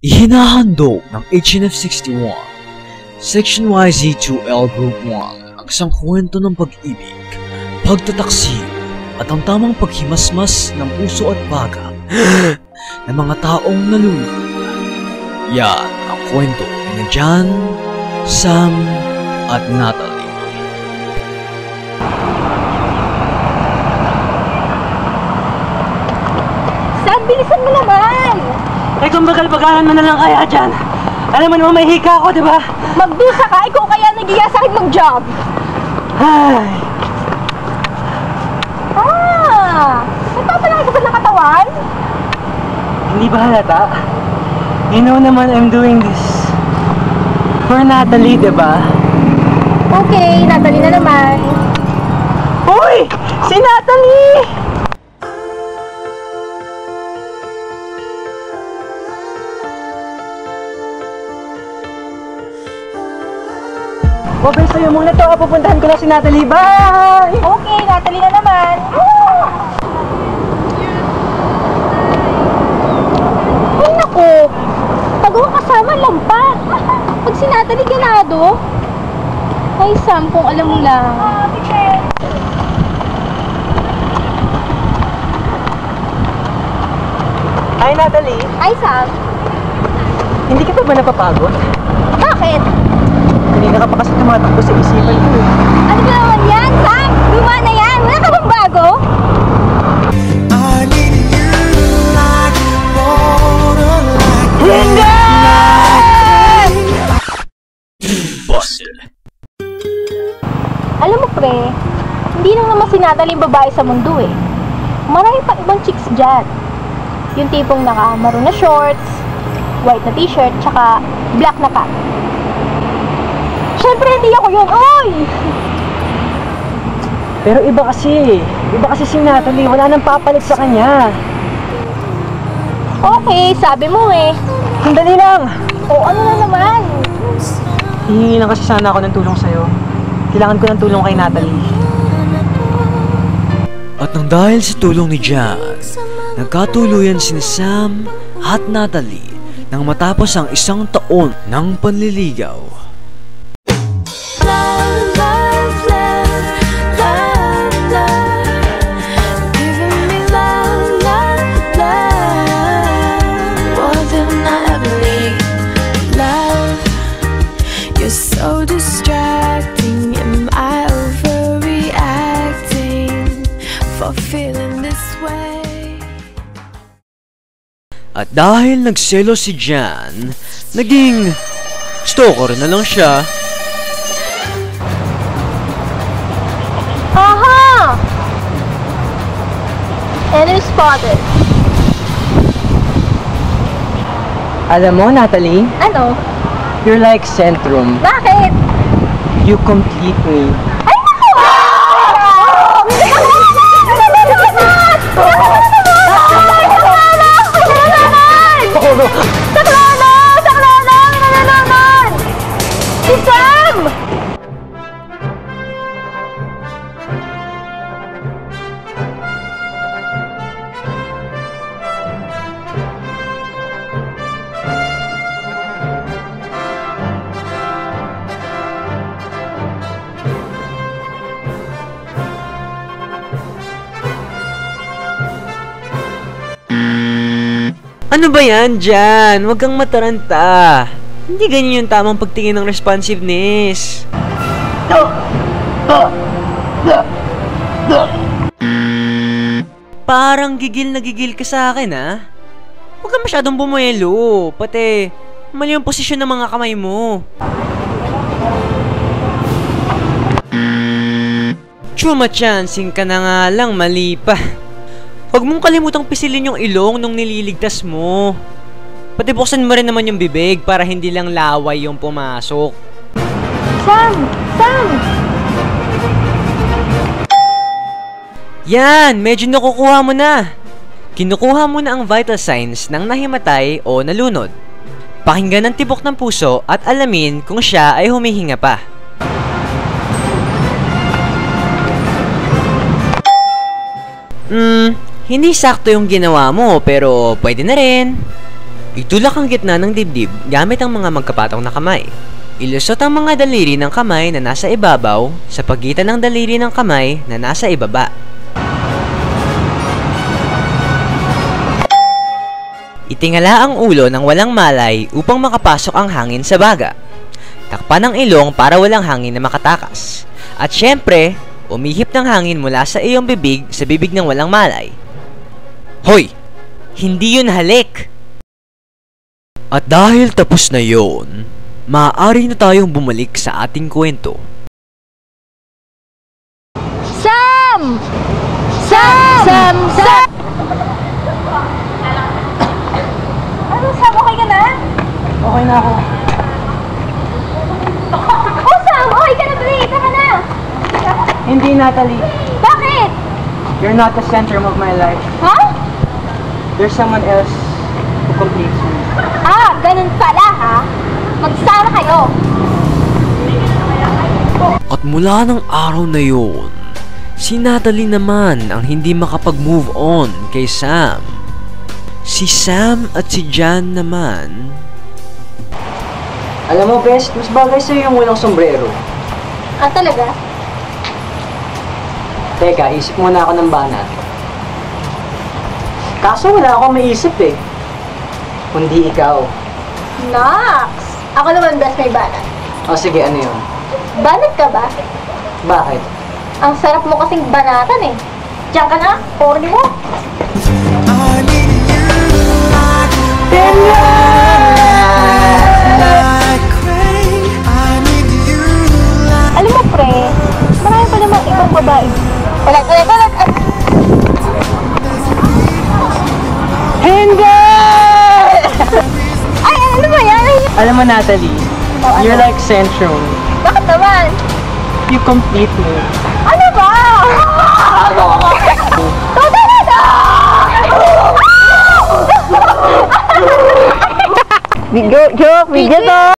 Ihinahandog ng HNF 61, Section YZ2L Group 1 ang isang kwento ng pag-ibig, pagtataksil, at ang tamang paghimasmas ng puso at baga ng mga taong nalulunod. Yan ang kwento ni John, Sam, at Natalie. Sam, bilisan mo naman! Eh kung bagal-bagalan mo na lang kaya dyan. Alam mo naman may hika ako, di ba? Magbisa ka, ikaw kaya nagiya sa akin mag-job. Ay, Ah! Nagpapalaki ka ba ng katawan? hindi ba halata? You know naman I'm doing this for Natalie, di ba? Okay, Natalie na naman. Uy! Si Natalie! Babay sa'yo muna to. Pupuntahan ko na si Natalie. Bye! Okay, Natalie na naman. Ay, naku! Pag ako kasama, lampas. Pag si Natalie ganado, ay Sam, kung alam mo lang. Hi, Natalie. Ay, Sam, Hindi ka pa ba napapagod? bakit? Ka pa kasi tumatakbo sa isipan ko. eh. Ano ba naman yan, Sam? Luma na yan. Wala ka bang bago? Hindi! Busted! Alam mo, pre, hindi lang naman si Natalie yung babae sa mundo eh. Marami pa ibang chicks dyan. Yung tipong naka maroon na shorts, white na t-shirt, tsaka black na cap. Yun. Oy! Pero iba kasi. Iba kasi si Natalie. Wala nang papalit sa kanya. Okay, sabi mo eh. Sandali lang! O ano na naman? Hihingi lang kasi sana ako ng tulong sa'yo. Kailangan ko ng tulong kay Natalie. At nang dahil sa tulong ni John, nagkatuluyan si Sam at Natalie nang matapos ang isang taon ng panliligaw. At dahil nagselo si John, naging stalker na lang siya. Aha! Enemy spotted. Alam mo, Natalie, Ano? you're like Centrum. Bakit? You complete me. Ano ba yan, Jan? Huwag kang mataranta. Hindi ganyan yung tamang pagtingin ng responsiveness. Parang gigil na gigil ka sa akin, ha? Huwag kang masyadong bumuelo. Pati, mali yung posisyon ng mga kamay mo. Chuma chancing ka na nga lang, mali pa. Huwag mong kalimutang pisilin yung ilong nung nililigtas mo. Pati buksan mo rin naman yung bibig para hindi lang laway yung pumasok. Sam! Sam! Yan, medyo nakukuha mo na. Kinukuha mo na ang vital signs ng nahimatay o nalunod. Pakinggan ang tibok ng puso at alamin kung siya ay humihinga pa. Hmm, hindi sakto yung ginawa mo pero pwede na rin. Itulak ang gitna ng dibdib gamit ang mga magkapatong na kamay. Ilusot ang mga daliri ng kamay na nasa ibabaw sa pagitan ng daliri ng kamay na nasa ibaba. Itingala ang ulo ng walang malay upang makapasok ang hangin sa baga. Takpan ang ilong para walang hangin na makatakas. At syempre, umihip ng hangin mula sa iyong bibig sa bibig ng walang malay. Hoy! Hindi yun halik! At dahil tapos na yon, maaari na tayong bumalik sa ating kwento. Sam! Sam! Sam! Sam! Ano, Sam? Okay ka na? Okay na ako. Oh, Sam! Okay ka na, Brie! Tara na! Hindi, Natalie. Bakit? You're not the center of my life. Ha? There's someone else who completes me. Ah, ganun pala, ha? Magsama kayo. At mula ng araw na yon, si Natalie naman ang hindi makapag-move on kay Sam. Si Sam at si Jan naman, Alam mo, best, mas bagay sa'yo yung walang sombrero. Ah, talaga? Teka, isip muna ako ng banat. Kaso wala akong maisip eh. Kundi ikaw. Nox! Ako naman best may banat. O sige, ano yun? Banat ka ba? Bakit? Ang sarap mo kasing banatan eh. Diyan ka na, corny mo. Alam Alam mo, Natalie, Oh, ano? you're like Centrum. Bakit naman? You complete me. Ano ba? Totoo na to! Video, joke, video to!